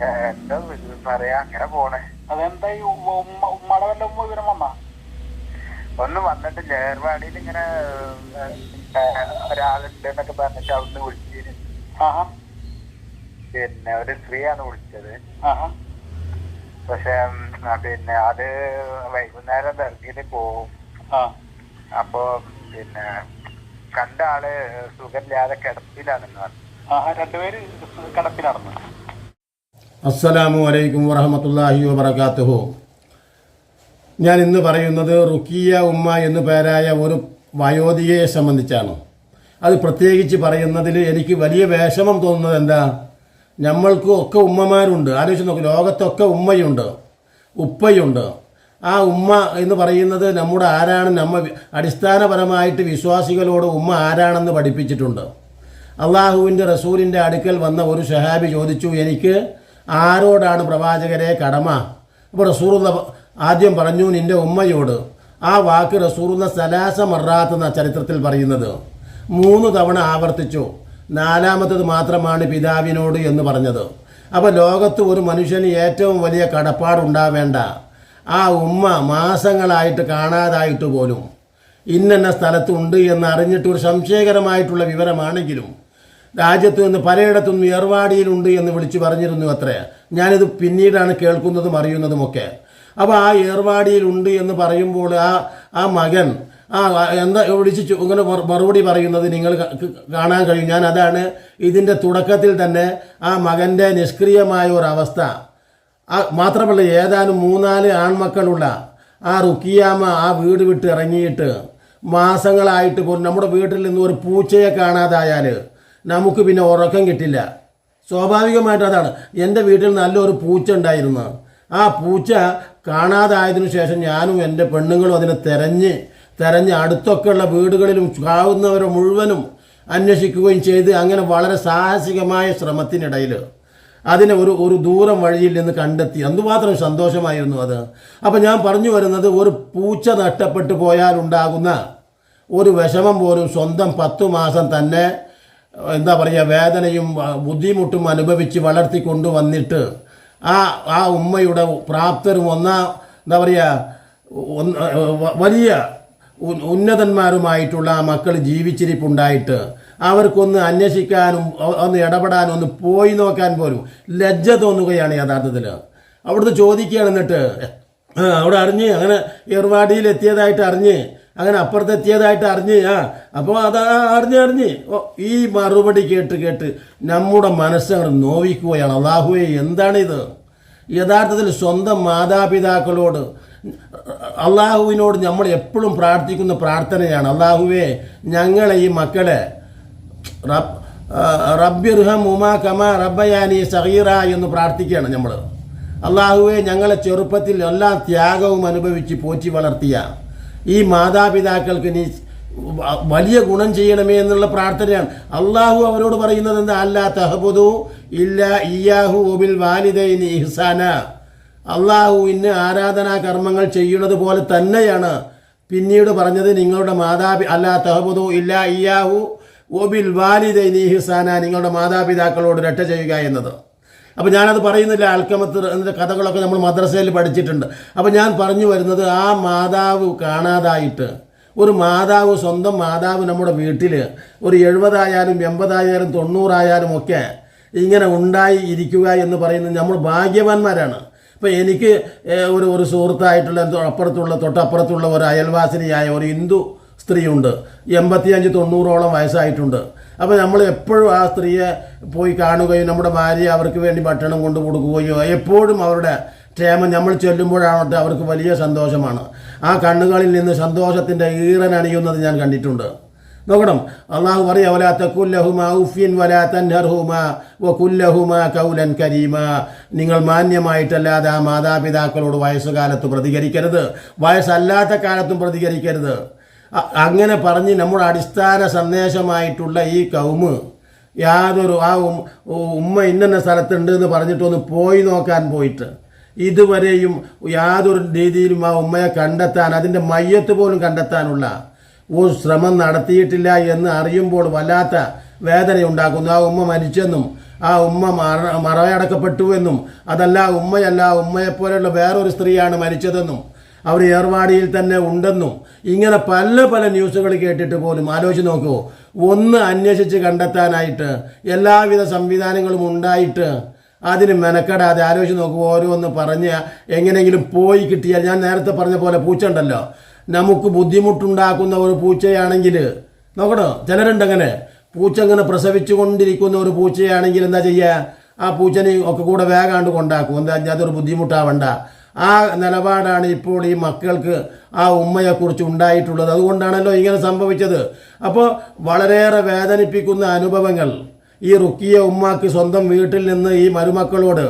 എന്താ പറയാ? അങ്ങനെ പോണേ. അതെന്താ ഈ ഉമ്മ ഉമ്മ- ഉമ്മയുടെ വല്ല വിവരം വന്നാ? ഒന്നും വന്നിട്ടില്ല ഏർവാടിയിൽ ഇങ്ങനെ ഒരാളുണ്ട് എന്നൊക്കെ പറഞ്ഞിട്ട് അവിടുന്ന് വിളിച്ചിരുന്നു പിന്നെ ഒരു സ്ത്രീയാണ് വിളിച്ചത്. പക്ഷെ പിന്നെ അത് വൈകുന്നേരം ദർഗിയിൽ പോവും. അപ്പോ പിന്നെ കണ്ട ആൾ സുഖമില്ലാതെ കിടപ്പിലാണെന്ന് പറഞ്ഞു. രണ്ടുപേര് കിടപ്പിലാർന്നു അസ്സലാമു അലൈക്കും വറഹമത്തല്ലാഹി വബർക്കാത്തുഹു ഞാൻ ഇന്ന് പറയുന്നത് റുക്കിയ ഉമ്മ എന്നു പേരായ ഒരു വയോധികയെ സംബന്ധിച്ചാണ്. അത് പ്രത്യേകിച്ച് പറയുന്നതിൽ എനിക്ക് വലിയ വിഷമം തോന്നുന്നത് എന്താ? നമ്മൾക്ക് ഒക്കെ ഉമ്മമാരുണ്ട്. ആലോചിച്ച് നോക്ക് ലോകത്തൊക്കെ ഉമ്മയുണ്ട് ഉപ്പയുണ്ട്. ആ ഉമ്മ എന്ന് പറയുന്നത് നമ്മുടെ ആരാണ്? നമ്മ അടിസ്ഥാനപരമായിട്ട് വിശ്വാസികളോട് ഉമ്മ ആരാണെന്ന് പഠിപ്പിച്ചിട്ടുണ്ട്. അള്ളാഹുവിന്റെ റസൂലിന്റെ അടുക്കൽ വന്ന ഒരു ഷഹാബി ചോദിച്ചു എനിക്ക് ആരോടാണ് പ്രവാചകരെ കടമ? അപ്പോൾ റസൂറുന്ന ആദ്യം പറഞ്ഞു നിന്റെ ഉമ്മയോട്. ആ വാക്ക് റസൂറുന്ന സലാസ മറാത്ത് എന്ന ചരിത്രത്തിൽ പറയുന്നത്. മൂന്ന് തവണ ആവർത്തിച്ചു. നാലാമത്തത് മാത്രമാണ് പിതാവിനോട് എന്ന് പറഞ്ഞത്. അപ്പോൾ ലോകത്ത് ഒരു മനുഷ്യന് ഏറ്റവും വലിയ കടപ്പാടുണ്ടാവേണ്ട ആ ഉമ്മ മാസങ്ങളായിട്ട് കാണാതായിട്ട് പോലും. ഇന്നെന്ന സ്ഥലത്തുണ്ട് എന്ന് അറിഞ്ഞിട്ട് ഒരു സംശയകരമായിട്ടുള്ള വിവരമാണെങ്കിലും രാജ്യത്തു നിന്ന് പലയിടത്തും ഏർവാടിയിലുണ്ട് എന്ന് വിളിച്ചു പറഞ്ഞിരുന്നു അത്രേ. ഞാനിത് പിന്നീടാണ് കേൾക്കുന്നതും അറിയുന്നതുമൊക്കെ. അപ്പോൾ ആ ഏർവാടിയിലുണ്ട് എന്ന് പറയുമ്പോൾ ആ ആ മകൻ ആ എന്താ വിളിച്ച് ഇങ്ങനെ മറുപടി പറയുന്നത് നിങ്ങൾ കാണാൻ കഴിയും. ഞാൻ അതാണ് ഇതിന്റെ തുടക്കത്തിൽ തന്നെ ആ മകന്റെ നിഷ്ക്രിയമായ ഒരവസ്ഥ. ആ മാത്രമല്ല ഏതാനും മൂന്നാൽ ആൺമക്കളുള്ള ആ റുക്കിയാമ്മ ആ വീട് വിട്ട് ഇറങ്ങിയിട്ട് മാസങ്ങളായിട്ട് പോലും നമ്മുടെ വീട്ടിൽ നിന്ന് ഒരു പൂച്ചയെ കാണാതായാൽ നമുക്ക് പിന്നെ ഉറക്കം കിട്ടില്ല. സ്വാഭാവികമായിട്ട് അതാണ് എന്റെ വീട്ടിൽ നല്ലൊരു പൂച്ച ഉണ്ടായിരുന്നു. ആ പൂച്ച കാണാതായതിനു ശേഷം ഞാനും എന്റെ പെണ്ണുങ്ങളും അതിനെ തെരഞ്ഞ് തെരഞ്ഞ് അടുത്തൊക്കെയുള്ള വീടുകളിലും കാവുന്നവരെ മുഴുവനും അന്വേഷിക്കുകയും ചെയ്ത് അങ്ങനെ വളരെ സാഹസികമായ ശ്രമത്തിനിടയിൽ അതിനെ ഒരു ഒരു ദൂരം വഴിയിൽ നിന്ന് കണ്ടെത്തി. എന്തുമാത്രം സന്തോഷമായിരുന്നു അത്. അപ്പം ഞാൻ പറഞ്ഞു വരുന്നത് ഒരു പൂച്ച നഷ്ടപ്പെട്ടു പോയാലുണ്ടാകുന്ന ഒരു വിഷമം പോലും സ്വന്തം പത്തു മാസം തന്നെ എന്താ പറയുക വേദനയും ബുദ്ധിമുട്ടും അനുഭവിച്ച് വളർത്തി കൊണ്ടുവന്നിട്ട് ആ ആ ഉമ്മയുടെ പ്രാപ്തരും ഒന്നാ എന്താ പറയുക വലിയ ഉന്നതന്മാരുമായിട്ടുള്ള ആ മക്കൾ ജീവിച്ചിരിപ്പുണ്ടായിട്ട് അവർക്കൊന്ന് അന്വേഷിക്കാനും ഒന്ന് ഇടപെടാനും ഒന്ന് പോയി നോക്കാൻ പോലും ലജ്ജ തോന്നുകയാണ് യഥാർത്ഥത്തിൽ അവിടുന്ന് ചോദിക്കുകയാണ് എന്നിട്ട് അവിടെ അറിഞ്ഞ് അങ്ങനെ ഏർവാടിയിൽ എത്തിയതായിട്ട് അറിഞ്ഞ് അങ്ങനെ അപ്പുറത്തെത്തിയതായിട്ട് അറിഞ്ഞ് ആ അപ്പോൾ അത് അറിഞ്ഞ് അറിഞ്ഞ്. ഓ ഈ മറുപടി കേട്ട് കേട്ട് നമ്മുടെ മനസ്സങ്ങൾ നോവിക്കുകയാണ്. അള്ളാഹുവെ എന്താണിത്? യഥാർത്ഥത്തിൽ സ്വന്തം മാതാപിതാക്കളോട് അള്ളാഹുവിനോട് നമ്മൾ എപ്പോഴും പ്രാർത്ഥിക്കുന്ന പ്രാർത്ഥനയാണ്. അള്ളാഹുവെ ഞങ്ങളെ ഈ മക്കളെ റബ് റബ്ബിർഹം ഉമാ കമ റബ്ബയാനി സഹീറ എന്ന് പ്രാർത്ഥിക്കുകയാണ് നമ്മൾ അള്ളാഹുവെ ഞങ്ങളെ ചെറുപ്പത്തിൽ എല്ലാ ത്യാഗവും അനുഭവിച്ച് പോറ്റി വളർത്തിയ ഈ മാതാപിതാക്കൾക്ക് നീ വലിയ ഗുണം ചെയ്യണമേ എന്നുള്ള പ്രാർത്ഥനയാണ്. അള്ളാഹു അവരോട് പറയുന്നത് എന്താ? അല്ലാ തഹബുദു ഇല്ല ഇയാഹു ഒബിൽ വാലിദൈനി ഇഹ്സാന. അള്ളാഹുവിന് ആരാധനാ കർമ്മങ്ങൾ ചെയ്യുന്നത് പോലെ തന്നെയാണ് പിന്നീട് പറഞ്ഞത് നിങ്ങളുടെ മാതാപി അല്ലാ തഹബുദു ഇല്ല ഇയാഹു ഒബിൽ വാലിദൈനി ഇഹ്സാന. നിങ്ങളുടെ മാതാപിതാക്കളോട് രട്ട ചെയ്യുക എന്നത്. അപ്പോൾ ഞാനത് പറയുന്നില്ല അൽക്കമത്ത് എന്നതിന്റെ കഥകളൊക്കെ നമ്മൾ മദ്രസയിൽ പഠിച്ചിട്ടുണ്ട്. അപ്പോൾ ഞാൻ പറഞ്ഞു വരുന്നത് ആ മാതാവ് കാണാതായിട്ട് ഒരു മാതാവ് സ്വന്തം മാതാവ് നമ്മുടെ വീട്ടിൽ ഒരു എഴുപതായാലും എൺപതായാലും തൊണ്ണൂറായാലും ഒക്കെ ഇങ്ങനെ ഉണ്ടായി ഇരിക്കുക എന്ന് പറയുന്നത് നമ്മൾ ഭാഗ്യവാന്മാരാണ്. ഇപ്പം എനിക്ക് ഒരു ഒരു സുഹൃത്തായിട്ടുള്ള അപ്പുറത്തുള്ള തൊട്ടപ്പുറത്തുള്ള ഒരു അയൽവാസിനിയായ ഒരു ഹിന്ദു സ്ത്രീയുണ്ട്. എൺപത്തിയഞ്ച് തൊണ്ണൂറോളം വയസ്സായിട്ടുണ്ട്. അപ്പോൾ നമ്മൾ എപ്പോഴും ആ സ്ത്രീയെ പോയി കാണുകയും നമ്മുടെ ഭാര്യ അവർക്ക് വേണ്ടി ഭക്ഷണം കൊണ്ടു കൊടുക്കുകയോ എപ്പോഴും അവരുടെ ക്ഷേമം നമ്മൾ ചെല്ലുമ്പോഴാവട്ടെ അവർക്ക് വലിയ സന്തോഷമാണ്. ആ കണ്ണുകളിൽ നിന്ന് സന്തോഷത്തിന്റെ ഈറൻ അണിയുന്നത് ഞാൻ കണ്ടിട്ടുണ്ട്. നോക്കണം. അള്ളാഹു പറയാ വലാ തക്കുല്ലഹുമ ഉഫിൻ വലാ തൻഹർഹുമ കുല്ലഹുമ കൗലൻ കരീമ. നിങ്ങൾ മാന്യമായിട്ടല്ലാതെ ആ മാതാപിതാക്കളോട് വയസ്സുകാലത്ത് പ്രതികരിക്കരുത്. വയസ്സല്ലാത്ത കാലത്തും പ്രതികരിക്കരുത്. അങ്ങനെ പറഞ്ഞ് നമ്മുടെ അടിസ്ഥാന സന്ദേശമായിട്ടുള്ള ഈ കൗമ് യാതൊരു ആ ഉമ്മ ഇന്ന സ്ഥലത്തുണ്ട് എന്ന് പറഞ്ഞിട്ടൊന്ന് പോയി നോക്കാൻ പോയിട്ട് ഇതുവരെയും യാതൊരു രീതിയിലും ആ ഉമ്മയെ കണ്ടെത്താൻ അതിന്റെ മയ്യത്ത് പോലും കണ്ടെത്താനുള്ള ഒരു ശ്രമം നടത്തിയിട്ടില്ല എന്ന് അറിയുമ്പോൾ വല്ലാത്ത വേദനയുണ്ടാക്കുന്നു. ആ ഉമ്മ മരിച്ചെന്നും ആ ഉമ്മ മറ മറയടക്കപ്പെട്ടുവെന്നും അതല്ല ഉമ്മയല്ല ഉമ്മയെപ്പോലെയുള്ള വേറൊരു സ്ത്രീയാണ് മരിച്ചതെന്നും അവർ ഏർവാടിയിൽ തന്നെ ഉണ്ടെന്നും ഇങ്ങനെ പല പല ന്യൂസുകൾ കേട്ടിട്ട് പോലും ആലോചിച്ച് നോക്കൂ. ഒന്ന് അന്വേഷിച്ച് കണ്ടെത്താനായിട്ട് എല്ലാവിധ സംവിധാനങ്ങളും ഉണ്ടായിട്ട് അതിന് മെനക്കെടാതെ ആലോചിച്ച് നോക്കൂ ഓരോന്ന് പറഞ്ഞ് എങ്ങനെയെങ്കിലും പോയി കിട്ടിയാൽ ഞാൻ നേരത്തെ പറഞ്ഞ പോലെ പൂച്ച ഉണ്ടല്ലോ. നമുക്ക് ബുദ്ധിമുട്ടുണ്ടാക്കുന്ന ഒരു പൂച്ചയാണെങ്കിൽ നോക്കണോ? ചിലരുണ്ടങ്ങനെ പൂച്ച ഇങ്ങനെ പ്രസവിച്ചു കൊണ്ടിരിക്കുന്ന ഒരു പൂച്ചയാണെങ്കിൽ എന്താ ചെയ്യുക? ആ പൂച്ചനെ ഒക്കെ കൂടെ വേഗാണ്ട് കൊണ്ടാക്കും. എന്താ അതൊരു ബുദ്ധിമുട്ടാവണ്ട. ആ നിലപാടാണ് ഇപ്പോൾ ഈ മക്കൾക്ക് ആ ഉമ്മയെക്കുറിച്ച് ഉണ്ടായിട്ടുള്ളത്. അതുകൊണ്ടാണല്ലോ ഇങ്ങനെ സംഭവിച്ചത്. അപ്പോൾ വളരെയേറെ വേദനിപ്പിക്കുന്ന അനുഭവങ്ങൾ ഈ റുക്കിയ ഉമ്മാക്ക് സ്വന്തം വീട്ടിൽ നിന്ന് ഈ മരുമക്കളോട്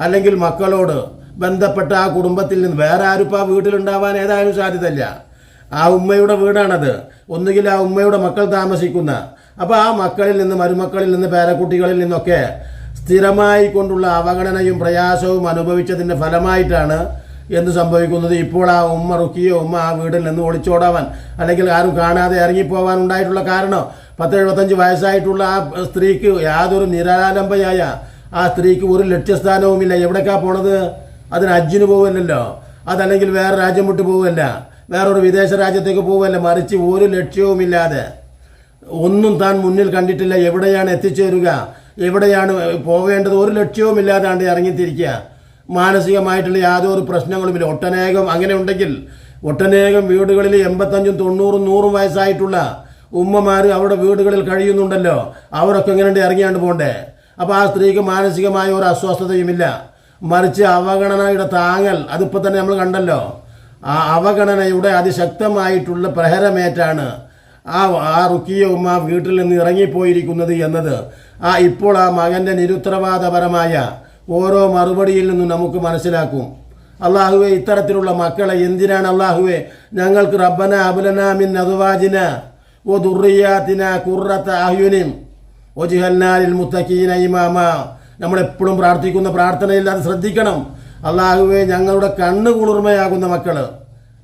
അല്ലെങ്കിൽ മക്കളോട് ബന്ധപ്പെട്ട ആ കുടുംബത്തിൽ നിന്ന് വേറെ ആരും ആ വീട്ടിലുണ്ടാവാൻ ഏതായാലും സാധ്യതയില്ല. ആ ഉമ്മയുടെ വീടാണത്. ഒന്നുകിൽ ആ ഉമ്മയുടെ മക്കൾ താമസിക്കുന്ന. അപ്പോൾ ആ മക്കളിൽ നിന്ന് മരുമക്കളിൽ നിന്ന് പേരക്കുട്ടികളിൽ നിന്നൊക്കെ സ്ഥിരമായി കൊണ്ടുള്ള അവഗണനയും പ്രയാസവും അനുഭവിച്ചതിന്റെ ഫലമായിട്ടാണ് എന്ത് സംഭവിക്കുന്നത്. ഇപ്പോൾ ആ ഉമ്മ റുക്കിയോ ഉമ്മ ആ വീട്ടിൽ നിന്ന് ഒളിച്ചോടാവാൻ അല്ലെങ്കിൽ ആരും കാണാതെ ഇറങ്ങിപ്പോവാൻ ഉണ്ടായിട്ടുള്ള കാരണം പത്ത് എഴുപത്തഞ്ച് വയസ്സായിട്ടുള്ള ആ സ്ത്രീക്ക് യാതൊരു നിരാലംബയായ ആ സ്ത്രീക്ക് ഒരു ലക്ഷ്യസ്ഥാനവുമില്ല. എവിടേക്കാ പോണത്? അതിന് അജ്ജിന് പോവല്ലോ അതല്ലെങ്കിൽ വേറെ രാജ്യം വിട്ട് പോവല്ല. വേറൊരു വിദേശ രാജ്യത്തേക്ക് പോവല്ല. മറിച്ച് ഒരു ലക്ഷ്യവുമില്ലാതെ ഒന്നും താൻ മുന്നിൽ കണ്ടിട്ടില്ല. എവിടെയാണ് എത്തിച്ചേരുക? എവിടെയാണ് പോകേണ്ടത്? ഒരു ലക്ഷ്യവുമില്ലാതാണ്ട് ഇറങ്ങിത്തിരിക്കുക. മാനസികമായിട്ടുള്ള യാതൊരു പ്രശ്നങ്ങളുമില്ല. ഒട്ടനേകം അങ്ങനെ ഉണ്ടെങ്കിൽ ഒട്ടനേകം വീടുകളിൽ എൺപത്തഞ്ചും തൊണ്ണൂറും നൂറും വയസ്സായിട്ടുള്ള ഉമ്മമാർ അവിടെ വീടുകളിൽ കഴിയുന്നുണ്ടല്ലോ. അവരൊക്കെ എങ്ങനെയുണ്ട് ഇറങ്ങിയാണ്ട് പോണ്ടേ? അപ്പോൾ ആ സ്ത്രീക്ക് മാനസികമായ ഒരു അസ്വസ്ഥതയുമില്ല. മറിച്ച് അവഗണനയുടെ താങ്ങൽ അതിപ്പോൾ തന്നെ നമ്മൾ കണ്ടല്ലോ. ആ അവഗണനയുടെ അതിശക്തമായിട്ടുള്ള പ്രഹരമേറ്റാണ് ആ ആ റുക്കിയ ഉമ്മ വീട്ടിൽ നിന്ന് ഇറങ്ങിപ്പോയിരിക്കുന്നത് എന്നത് ആ ഇപ്പോൾ ആ മകന്റെ നിരുത്തരവാദപരമായ ഓരോ മറുപടിയിൽ നിന്നും നമുക്ക് മനസ്സിലാക്കും. അള്ളാഹുവെ ഇത്തരത്തിലുള്ള മക്കളെ എന്തിനാണ് അള്ളാഹുവെ? ഞങ്ങൾക്ക് റബ്ബന അബുലനാമിൻ അതുവാജിന ഓ ദുറിയാത്തിന കുറത്ത ആഹ്യുനിം ജിഹന്നാലിൽ മുത്തക്കീന ഇമാമ. നമ്മളെപ്പോഴും പ്രാർത്ഥിക്കുന്ന പ്രാർത്ഥനയിൽ അത് ശ്രദ്ധിക്കണം. അള്ളാഹുവെ ഞങ്ങളുടെ കണ്ണ് കുളിർമയാകുന്ന മക്കൾ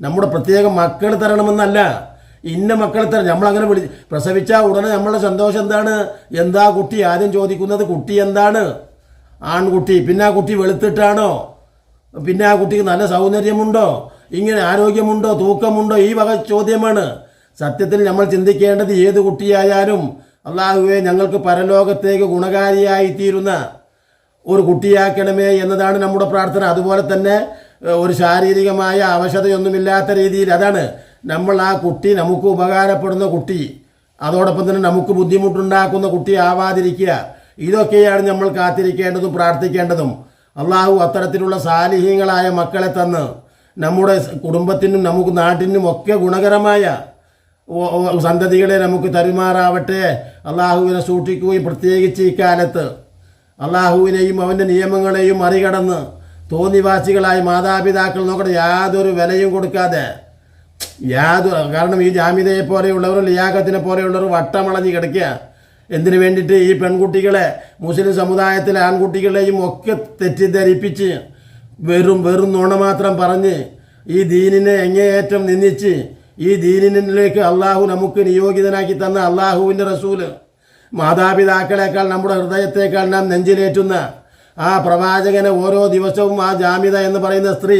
നമ്മുടെ പ്രത്യേക മക്കൾ തരണമെന്നല്ല. ഇന്ന മക്കളെ തരണം നമ്മളങ്ങനെ വിളി പ്രസവിച്ച ഉടനെ നമ്മളുടെ സന്തോഷം എന്താണ്? എന്താ കുട്ടി? ആദ്യം ചോദിക്കുന്നത് കുട്ടി എന്താണ്? ആൺകുട്ടി. പിന്നെ ആ കുട്ടി വെളുത്തിട്ടാണോ? പിന്നെ ആ കുട്ടിക്ക് നല്ല സൗന്ദര്യമുണ്ടോ? ഇങ്ങനെ ആരോഗ്യമുണ്ടോ? തൂക്കമുണ്ടോ? ഈ വക ചോദ്യമാണ്. സത്യത്തിൽ നമ്മൾ ചിന്തിക്കേണ്ടത് ഏത് കുട്ടിയായാലും അള്ളാഹുവെ ഞങ്ങൾക്ക് പരലോകത്തേക്ക് ഗുണകാരിയായി തീരുന്ന ഒരു കുട്ടിയാക്കണമേ എന്നതാണ് നമ്മുടെ പ്രാർത്ഥന. അതുപോലെ തന്നെ ഒരു ശാരീരികമായ അവശതയൊന്നുമില്ലാത്ത രീതിയിൽ അതാണ് നമ്മൾ ആ കുട്ടി നമുക്ക് ഉപകാരപ്പെടുന്ന കുട്ടി അതോടൊപ്പം തന്നെ നമുക്ക് ബുദ്ധിമുട്ടുണ്ടാക്കുന്ന കുട്ടി ആവാതിരിക്കുക. ഇതൊക്കെയാണ് നമ്മൾ കാത്തിരിക്കേണ്ടതും പ്രാർത്ഥിക്കേണ്ടതും. അള്ളാഹു അത്തരത്തിലുള്ള സാലിഹ്യങ്ങളായ മക്കളെ തന്ന് നമ്മുടെ കുടുംബത്തിനും നമുക്ക് നാട്ടിനും ഒക്കെ ഗുണകരമായ സന്തതികളെ നമുക്ക് തരുമാറാവട്ടെ. അള്ളാഹുവിനെ സൂക്ഷിക്കുകയും പ്രത്യേകിച്ച് ഇക്കാലത്ത് അള്ളാഹുവിനെയും അവന്റെ നിയമങ്ങളെയും മറികടന്ന് തോന്നിവാസികളായി മാതാപിതാക്കൾ നോക്കട്ടെ യാതൊരു വിലയും കൊടുക്കാതെ യാതൊരു കാരണം ഈ ജാമ്യതയെ പോലെയുള്ളവർ ലിയാഖത്തിനെ പോലെയുള്ളവർ വട്ടമളഞ്ഞ് കിടക്കുക. എന്തിനു വേണ്ടിയിട്ട് ഈ പെൺകുട്ടികളെ മുസ്ലിം സമുദായത്തിലെ ആൺകുട്ടികളെയും ഒക്കെ തെറ്റിദ്ധരിപ്പിച്ച് വെറും വെറും നുണ മാത്രം പറഞ്ഞ് ഈ ദീനിനെ എങ്ങേയറ്റം നിന്ദിച്ച് ഈ ദീനിനിലേക്ക് അള്ളാഹു നമുക്ക് നിയോഗിതനാക്കി തന്ന അള്ളാഹുവിന്റെ റസൂൽ. മാതാപിതാക്കളെക്കാൾ നമ്മുടെ ഹൃദയത്തേക്കാൾ നാം നെഞ്ചിലേറ്റുന്ന ആ പ്രവാചകനെ ഓരോ ദിവസവും ആ ജാമ്യത എന്ന് പറയുന്ന സ്ത്രീ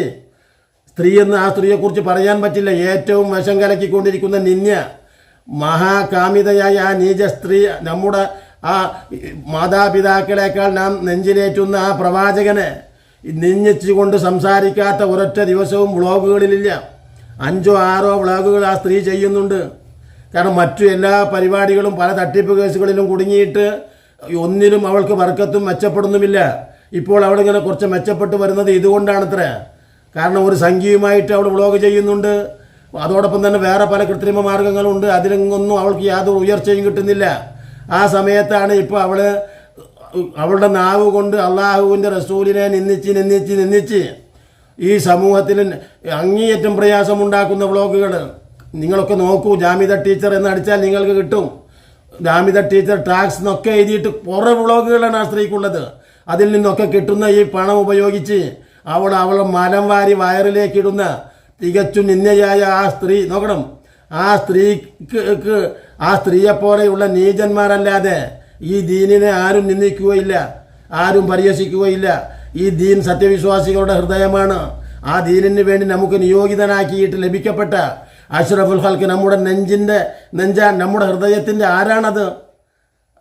സ്ത്രീ എന്ന് ആ സ്ത്രീയെക്കുറിച്ച് പറയാൻ പറ്റില്ല. ഏറ്റവും വശം കലക്കിക്കൊണ്ടിരിക്കുന്ന നിന്യ മഹാകാമിതയായ ആ നീച സ്ത്രീ നമ്മുടെ ആ മാതാപിതാക്കളെക്കാൾ നാം നെഞ്ചിലേറ്റുന്ന ആ പ്രവാചകനെ നിന്ദിച്ചുകൊണ്ട് സംസാരിക്കാത്ത ഒരൊറ്റ ദിവസവും വ്ളോഗുകളിലില്ല. അഞ്ചോ ആറോ വ്ളോഗുകൾ ആ സ്ത്രീ ചെയ്യുന്നുണ്ട്. കാരണം മറ്റു എല്ലാ പരിപാടികളും പല തട്ടിപ്പ് കേസുകളിലും കുടുങ്ങിയിട്ട് ഒന്നിലും അവൾക്ക് വർക്കത്തും മെച്ചപ്പെടുന്നുമില്ല. ഇപ്പോൾ അവളിങ്ങനെ കുറച്ച് മെച്ചപ്പെട്ട് വരുന്നത് ഇതുകൊണ്ടാണത്ര. കാരണം ഒരു സംഖ്യയുമായിട്ട് അവൾ വ്ളോഗ് ചെയ്യുന്നുണ്ട്. അതോടൊപ്പം തന്നെ വേറെ പല കൃത്രിമ മാർഗങ്ങളുണ്ട്. അതിലൊന്നും അവൾക്ക് യാതൊരു ഉയർച്ചയും കിട്ടുന്നില്ല. ആ സമയത്താണ് ഇപ്പോൾ അവൾ അവളുടെ നാവ് കൊണ്ട് അള്ളാഹുവിന്റെ റസൂലിനെ നിന്നിച്ച് നിന്നിച്ച് നിന്നിച്ച് ഈ സമൂഹത്തിൽ അങ്ങേയറ്റം പ്രയാസമുണ്ടാക്കുന്ന വ്ളോഗുകൾ നിങ്ങളൊക്കെ നോക്കൂ ജാമിത ടീച്ചർ എന്ന് അടിച്ചാൽ നിങ്ങൾക്ക് കിട്ടും. ജാമിത ടീച്ചർ ടാക്സ് എന്നൊക്കെ എഴുതിയിട്ട് കുറേ വ്ളോഗുകളാണ് ആ സ്ത്രീക്കുള്ളത്. അതിൽ നിന്നൊക്കെ കിട്ടുന്ന ഈ പണം ഉപയോഗിച്ച് അവൾ അവളെ മലം വാരി വയറിലേക്കിടുന്ന തികച്ചും നിന്ദയായ ആ സ്ത്രീ നോക്കണം. ആ സ്ത്രീക്ക് ആ സ്ത്രീയെപ്പോലെയുള്ള നീചന്മാരല്ലാതെ ഈ ദീനിനെ ആരും നിന്ദിക്കുകയില്ല ആരും പരിഹസിക്കുകയില്ല. ഈ ദീൻ സത്യവിശ്വാസികളുടെ ഹൃദയമാണ്. ആ ദീനിന് വേണ്ടി നമുക്ക് നിയോഗിതനാക്കിയിട്ട് ലഭിക്കപ്പെട്ട അഷ്റഫുൽ ഹൽക്ക് നമ്മുടെ നെഞ്ചിന്റെ നെഞ്ചാൻ നമ്മുടെ ഹൃദയത്തിന്റെ ആരാണത്?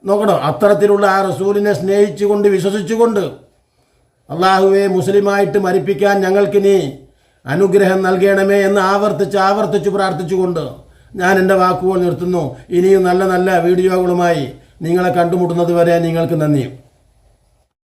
നോക്കണോ അത്തരത്തിലുള്ള ആ റസൂലിനെ സ്നേഹിച്ചുകൊണ്ട് വിശ്വസിച്ചുകൊണ്ട് അള്ളാഹുവെ മുസ്ലിമായിട്ട് മരിപ്പിക്കാൻ ഞങ്ങൾക്ക് നീ അനുഗ്രഹം നൽകണമേ എന്ന് ആവർത്തിച്ച് ആവർത്തിച്ച് പ്രാർത്ഥിച്ചുകൊണ്ട് ഞാൻ എന്റെ വാക്കുകൾ നിർത്തുന്നു. ഇനിയും നല്ല നല്ല വീഡിയോകളുമായി നിങ്ങളെ കണ്ടുമുട്ടുന്നത് വരെ നിങ്ങൾക്ക് നന്ദി.